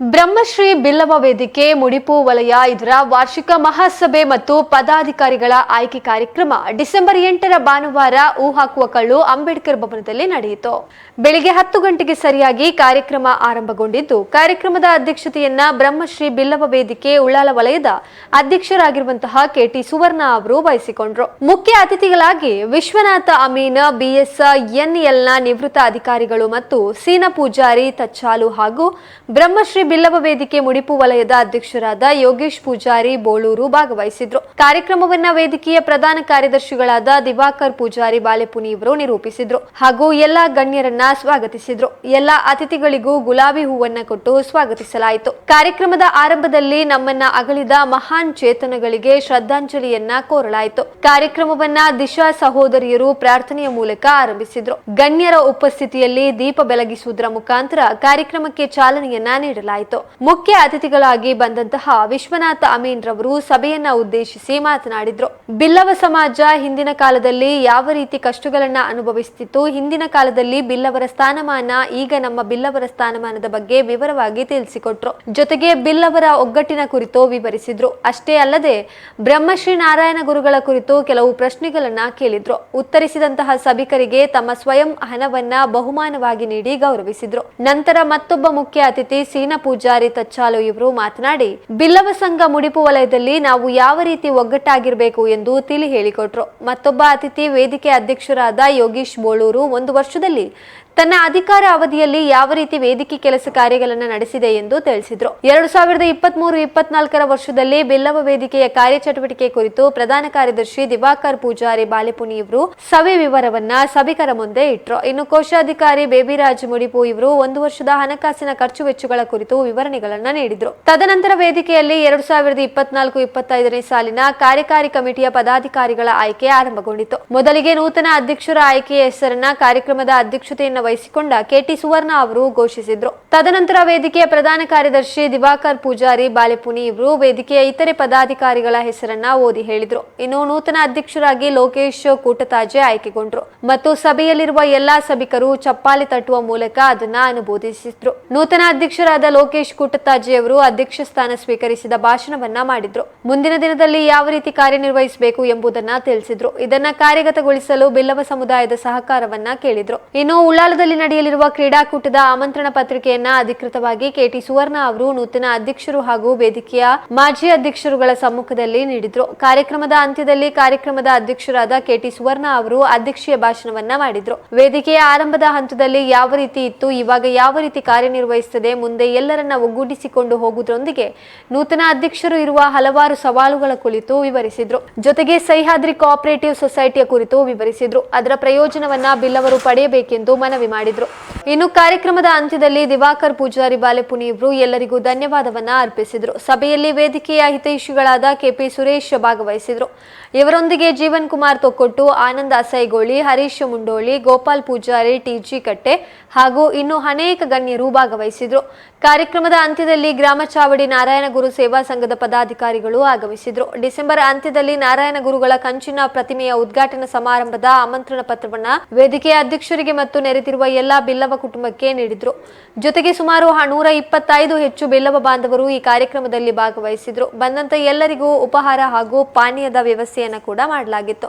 ಬ್ರಹ್ಮಶ್ರೀ ಬಿಲ್ಲವ ವೇದಿಕೆ, ಮುಡಿಪು ವಲಯ ಇದರ ವಾರ್ಷಿಕ ಮಹಾಸಭೆ ಮತ್ತು ಪದಾಧಿಕಾರಿಗಳ ಆಯ್ಕೆ ಕಾರ್ಯಕ್ರಮ ಡಿಸೆಂಬರ್ ಎಂಟರ ಭಾನುವಾರ ಹಾಕುವ ಕಳ್ಳು ಅಂಬೇಡ್ಕರ್ ಭವನದಲ್ಲಿ ನಡೆಯಿತು. ಬೆಳಿಗ್ಗೆ ಹತ್ತು ಗಂಟೆಗೆ ಸರಿಯಾಗಿ ಕಾರ್ಯಕ್ರಮ ಆರಂಭಗೊಂಡಿದ್ದು, ಕಾರ್ಯಕ್ರಮದ ಅಧ್ಯಕ್ಷತೆಯನ್ನ ಬ್ರಹ್ಮಶ್ರೀ ಬಿಲ್ಲವ ವೇದಿಕೆ ಉಳ್ಳಾಲ ವಲಯದ ಅಧ್ಯಕ್ಷರಾಗಿರುವಂತಹ ಕೆಟಿ ಸುವರ್ಣ ಅವರು ವಹಿಸಿಕೊಂಡ್ರು. ಮುಖ್ಯ ಅತಿಥಿಗಳಾಗಿ ವಿಶ್ವನಾಥ ಅಮೀನ್, ಬಿಎಸ್ ಎನ್ಎಲ್ನ ನಿವೃತ್ತ ಅಧಿಕಾರಿಗಳು ಮತ್ತು ಸೀನ ಪೂಜಾರಿ, ತಚ್ಚಾಲು ಹಾಗೂ ಬ್ರಹ್ಮಶ್ರೀ ಬಿಲ್ಲವ ವೇದಿಕೆ ಮುಡಿಪು ವಲಯದ ಅಧ್ಯಕ್ಷರಾದ ಯೋಗೇಶ್ ಪೂಜಾರಿ ಬೋಳೂರು ಭಾಗವಹಿಸಿದ್ರು. ಕಾರ್ಯಕ್ರಮವನ್ನ ವೇದಿಕೆಯ ಪ್ರಧಾನ ಕಾರ್ಯದರ್ಶಿಗಳಾದ ದಿವಾಕರ್ ಪೂಜಾರಿ ಬಾಲೆಪುನಿ ಇವರು ನಿರೂಪಿಸಿದ್ರು. ಹಾಗೂ ಎಲ್ಲಾ ಗಣ್ಯರನ್ನ ಸ್ವಾಗತಿಸಿದ್ರು. ಎಲ್ಲಾ ಅತಿಥಿಗಳಿಗೂ ಗುಲಾಬಿ ಹೂವನ್ನ ಕೊಟ್ಟು ಸ್ವಾಗತಿಸಲಾಯಿತು. ಕಾರ್ಯಕ್ರಮದ ಆರಂಭದಲ್ಲಿ ನಮ್ಮನ್ನ ಅಗಲಿದ ಮಹಾನ್ ಚೇತನಗಳಿಗೆ ಶ್ರದ್ಧಾಂಜಲಿಯನ್ನ ಕೋರಲಾಯಿತು. ಕಾರ್ಯಕ್ರಮವನ್ನ ದಿಶಾ ಸಹೋದರಿಯರು ಪ್ರಾರ್ಥನೆಯ ಮೂಲಕ ಆರಂಭಿಸಿದ್ರು. ಗಣ್ಯರ ಉಪಸ್ಥಿತಿಯಲ್ಲಿ ದೀಪ ಬೆಳಗಿಸುವುದರ ಮುಖಾಂತರ ಕಾರ್ಯಕ್ರಮಕ್ಕೆ ಚಾಲನೆಯನ್ನ ನೀಡಲಾಯಿತು. ಮುಖ್ಯ ಅತಿಥಿಗಳಾಗಿ ಬಂದಂತಹ ವಿಶ್ವನಾಥ ಅಮೀನ್ ರವರು ಸಭೆಯನ್ನ ಉದ್ದೇಶಿಸಿ ಮಾತನಾಡಿದ್ರು. ಬಿಲ್ಲವ ಸಮಾಜ ಹಿಂದಿನ ಕಾಲದಲ್ಲಿ ಯಾವ ರೀತಿ ಕಷ್ಟಗಳನ್ನ ಅನುಭವಿಸುತ್ತಿತ್ತು ಹಿಂದಿನ ಕಾಲದಲ್ಲಿ ಬಿಲ್ಲವರ ಸ್ಥಾನಮಾನ ಈಗ ನಮ್ಮ ಬಿಲ್ಲವರ ಸ್ಥಾನಮಾನದ ಬಗ್ಗೆ ವಿವರವಾಗಿ ತಿಳಿಸಿಕೊಟ್ರು. ಜೊತೆಗೆ ಬಿಲ್ಲವರ ಒಗ್ಗಟ್ಟಿನ ಕುರಿತು ವಿವರಿಸಿದ್ರು. ಅಷ್ಟೇ ಅಲ್ಲದೆ ಬ್ರಹ್ಮಶ್ರೀ ನಾರಾಯಣ ಗುರುಗಳ ಕುರಿತು ಕೆಲವು ಪ್ರಶ್ನೆಗಳನ್ನ ಕೇಳಿದ್ರು. ಉತ್ತರಿಸಿದಂತಹ ಸಭಿಕರಿಗೆ ತಮ್ಮ ಸ್ವಯಂ ಹಣವನ್ನ ಬಹುಮಾನವಾಗಿ ನೀಡಿ ಗೌರವಿಸಿದ್ರು. ನಂತರ ಮತ್ತೊಬ್ಬ ಮುಖ್ಯ ಅತಿಥಿ ಸೀನ ಪೂಜಾರಿ ತಚ್ಚಾಲು ಇವರು ಮಾತನಾಡಿ, ಬಿಲ್ಲವ ಸಂಘ ಮುಡಿಪು ವಲಯದಲ್ಲಿ ನಾವು ಯಾವ ರೀತಿ ಒಗ್ಗಟ್ಟಾಗಿರಬೇಕು ಎಂದು ತಿಳಿ ಹೇಳಿಕೊಟ್ರು. ಮತ್ತೊಬ್ಬ ಅತಿಥಿ ವೇದಿಕೆ ಅಧ್ಯಕ್ಷರಾದ ಯೋಗೀಶ್ ಬೋಳೂರು ಒಂದು ವರ್ಷದಲ್ಲಿ ತನ್ನ ಅಧಿಕಾರ ಅವಧಿಯಲ್ಲಿ ಯಾವ ರೀತಿ ವೇದಿಕೆ ಕೆಲಸ ಕಾರ್ಯಗಳನ್ನು ನಡೆಸಿದೆ ಎಂದು ತಿಳಿಸಿದರು. ಎರಡು ಸಾವಿರದ ಇಪ್ಪತ್ತ್ ಮೂರು ಇಪ್ಪತ್ನಾಲ್ಕರ ವರ್ಷದಲ್ಲಿ ಬಿಲ್ಲವ ವೇದಿಕೆಯ ಕಾರ್ಯಚಟುವಟಿಕೆ ಕುರಿತು ಪ್ರಧಾನ ಕಾರ್ಯದರ್ಶಿ ದಿವಾಕರ್ ಪೂಜಾರಿ ಬಾಲೆಪುನಿ ಇವರು ಸಭೆ ವಿವರವನ್ನ ಸಭಿಕರ ಮುಂದೆ ಇಟ್ರು. ಇನ್ನು ಕೋಶಾಧಿಕಾರಿ ಬೇಬಿರಾಜ್ ಮುಡಿಪು ಇವರು ಒಂದು ವರ್ಷದ ಹಣಕಾಸಿನ ಖರ್ಚು ವೆಚ್ಚಗಳ ಕುರಿತು ವಿವರಣೆಗಳನ್ನು ನೀಡಿದರು. ತದನಂತರ ವೇದಿಕೆಯಲ್ಲಿ ಎರಡು ಸಾವಿರದ ಇಪ್ಪತ್ನಾಲ್ಕು, ಇಪ್ಪತ್ತೈದನೇ ಸಾಲಿನ ಕಾರ್ಯಕಾರಿ ಕಮಿಟಿಯ ಪದಾಧಿಕಾರಿಗಳ ಆಯ್ಕೆ ಆರಂಭಗೊಂಡಿತು ಮೊದಲಿಗೆ ನೂತನ ಅಧ್ಯಕ್ಷರ ಆಯ್ಕೆಯ ಹೆಸರನ್ನ ಕಾರ್ಯಕ್ರಮದ ಅಧ್ಯಕ್ಷತೆಯನ್ನು ವಹಿಸಿಕೊಂಡ ಕೆಟಿ ಸುವರ್ಣ ಅವರು ಘೋಷಿಸಿದ್ರು. ತದನಂತರ ವೇದಿಕೆಯ ಪ್ರಧಾನ ಕಾರ್ಯದರ್ಶಿ ದಿವಾಕರ್ ಪೂಜಾರಿ ಬಾಲೆಪುನಿ ಇವರು ವೇದಿಕೆಯ ಇತರೆ ಪದಾಧಿಕಾರಿಗಳ ಹೆಸರನ್ನ ಓದಿ ಹೇಳಿದ್ರು. ಇನ್ನು ನೂತನ ಅಧ್ಯಕ್ಷರಾಗಿ ಲೋಕೇಶ್ ಕೂಟತಾಜೆ ಆಯ್ಕೆಗೊಂಡ್ರು. ಮತ್ತು ಸಭೆಯಲ್ಲಿರುವ ಎಲ್ಲಾ ಸಭಿಕರು ಚಪ್ಪಾಳೆ ತಟ್ಟುವ ಮೂಲಕ ಅದನ್ನ ಅನುಮೋದಿಸಿದ್ರು ನೂತನ ಅಧ್ಯಕ್ಷರಾದ ಲೋಕೇಶ್ ಕೂಟತಾಜೆ ಅವರು ಅಧ್ಯಕ್ಷ ಸ್ಥಾನ ಸ್ವೀಕರಿಸಿದ ಭಾಷಣವನ್ನ ಮಾಡಿದ್ರು. ಮುಂದಿನ ದಿನದಲ್ಲಿ ಯಾವ ರೀತಿ ಕಾರ್ಯನಿರ್ವಹಿಸಬೇಕು ಎಂಬುದನ್ನ ತಿಳಿಸಿದ್ರು. ಇದನ್ನ ಕಾರ್ಯಗತಗೊಳಿಸಲು ಬಿಲ್ಲವ ಸಮುದಾಯದ ಸಹಕಾರವನ್ನ ಕೇಳಿದ್ರು. ಇನ್ನು ಉಳ್ಳಾಲದಲ್ಲಿ ನಡೆಯಲಿರುವ ಕ್ರೀಡಾಕೂಟದ ಆಮಂತ್ರಣ ಪತ್ರಿಕೆಯನ್ನ ಅಧಿಕೃತವಾಗಿ ಕೆಟಿ ಸುವರ್ಣ ಅವರು ನೂತನ ಅಧ್ಯಕ್ಷರು ಹಾಗೂ ವೇದಿಕೆಯ ಮಾಜಿ ಅಧ್ಯಕ್ಷರುಗಳ ಸಮ್ಮುಖದಲ್ಲಿ ನೀಡಿದ್ರು. ಕಾರ್ಯಕ್ರಮದ ಅಂತ್ಯದಲ್ಲಿ ಕಾರ್ಯಕ್ರಮದ ಅಧ್ಯಕ್ಷರಾದ ಕೆಟಿ ಸುವರ್ಣ ಅವರು ಅಧ್ಯಕ್ಷೀಯ ಭಾಷಣವನ್ನ ಮಾಡಿದ್ರು. ವೇದಿಕೆಯ ಆರಂಭದ ಹಂತದಲ್ಲಿ ಯಾವ ರೀತಿ ಇತ್ತು, ಇವಾಗ ಯಾವ ರೀತಿ ಕಾರ್ಯನಿರ್ವಹಿಸುತ್ತದೆ, ಮುಂದೆ ಎಲ್ಲರನ್ನ ಒಗ್ಗೂಡಿಸಿಕೊಂಡು ಹೋಗುವುದರೊಂದಿಗೆ ನೂತನ ಅಧ್ಯಕ್ಷರು ಇರುವ ಹಲವಾರು ಸವಾಲುಗಳ ಕುರಿತು ವಿವರಿಸಿದ್ರು. ಜೊತೆಗೆ ಸಹ್ಯಾದ್ರಿ ಕೋಆಪರೇಟಿವ್ ಸೊಸೈಟಿಯ ಕುರಿತು ವಿವರಿಸಿದ್ರು. ಅದರ ಪ್ರಯೋಜನವನ್ನ ಬಿಲ್ಲವರು ಪಡೆಯಬೇಕೆಂದು ಮನವಿ ಮಾಡಿದ್ರು. ಇನ್ನು ಕಾರ್ಯಕ್ರಮದ ಅಂತ್ಯದಲ್ಲಿ ದಿವಾಕರ್ ಪೂಜಾರಿ ಬಾಲೆಪುನಿ ಇಬ್ರು ಎಲ್ಲರಿಗೂ ಧನ್ಯವಾದವನ್ನ ಅರ್ಪಿಸಿದ್ರು. ಸಭೆಯಲ್ಲಿ ವೇದಿಕೆಯ ಹಿತೈಷಿಗಳಾದ ಕೆಪಿ ಸುರೇಶ್ ಭಾಗವಹಿಸಿದ್ರು. ಇವರೊಂದಿಗೆ ಜೀವನ್ ಕುಮಾರ್ ತೊಕ್ಕೊಟ್ಟು, ಆನಂದ್ ಅಸೈಗೋಳಿ, ಹರೀಶ್ ಮುಂಡೋಳಿ, ಗೋಪಾಲ್ ಪೂಜಾರಿ ಟಿಜಿ ಕಟ್ಟೆ ಹಾಗೂ ಇನ್ನು ಅನೇಕ ಗಣ್ಯರು ಭಾಗವಹಿಸಿದ್ರು. ಕಾರ್ಯಕ್ರಮದ ಅಂತ್ಯದಲ್ಲಿ ಗ್ರಾಮ ಚಾವಡಿ ನಾರಾಯಣ ಗುರು ಸೇವಾ ಸಂಘದ ಪದಾಧಿಕಾರಿಗಳು ಆಗಮಿಸಿದ್ರು. ಡಿಸೆಂಬರ್ ಅಂತ್ಯದಲ್ಲಿ ನಾರಾಯಣ ಗುರುಗಳ ಕಂಚಿನ ಪ್ರತಿಮೆಯ ಉದ್ಘಾಟನಾ ಸಮಾರಂಭದ ಆಮಂತ್ರಣ ಪತ್ರವನ್ನ ವೇದಿಕೆಯ ಅಧ್ಯಕ್ಷರಿಗೆ ಮತ್ತು ನೆರೆದಿರುವ ಎಲ್ಲಾ ಬಿಲ್ಲವ ಕುಟುಂಬಕ್ಕೆ ನೀಡಿದ್ರು. ಜೊತೆಗೆ ಸುಮಾರು ನೂರ ಇಪ್ಪತ್ತೈದು ಹೆಚ್ಚು ಬಿಲ್ಲವ ಬಾಂಧವರು ಈ ಕಾರ್ಯಕ್ರಮದಲ್ಲಿ ಭಾಗವಹಿಸಿದ್ರು. ಬಂದಂತ ಎಲ್ಲರಿಗೂ ಉಪಹಾರ ಹಾಗೂ ಪಾನೀಯದ ವ್ಯವಸ್ಥೆಯನ್ನು ಕೂಡ ಮಾಡಲಾಗಿತ್ತು.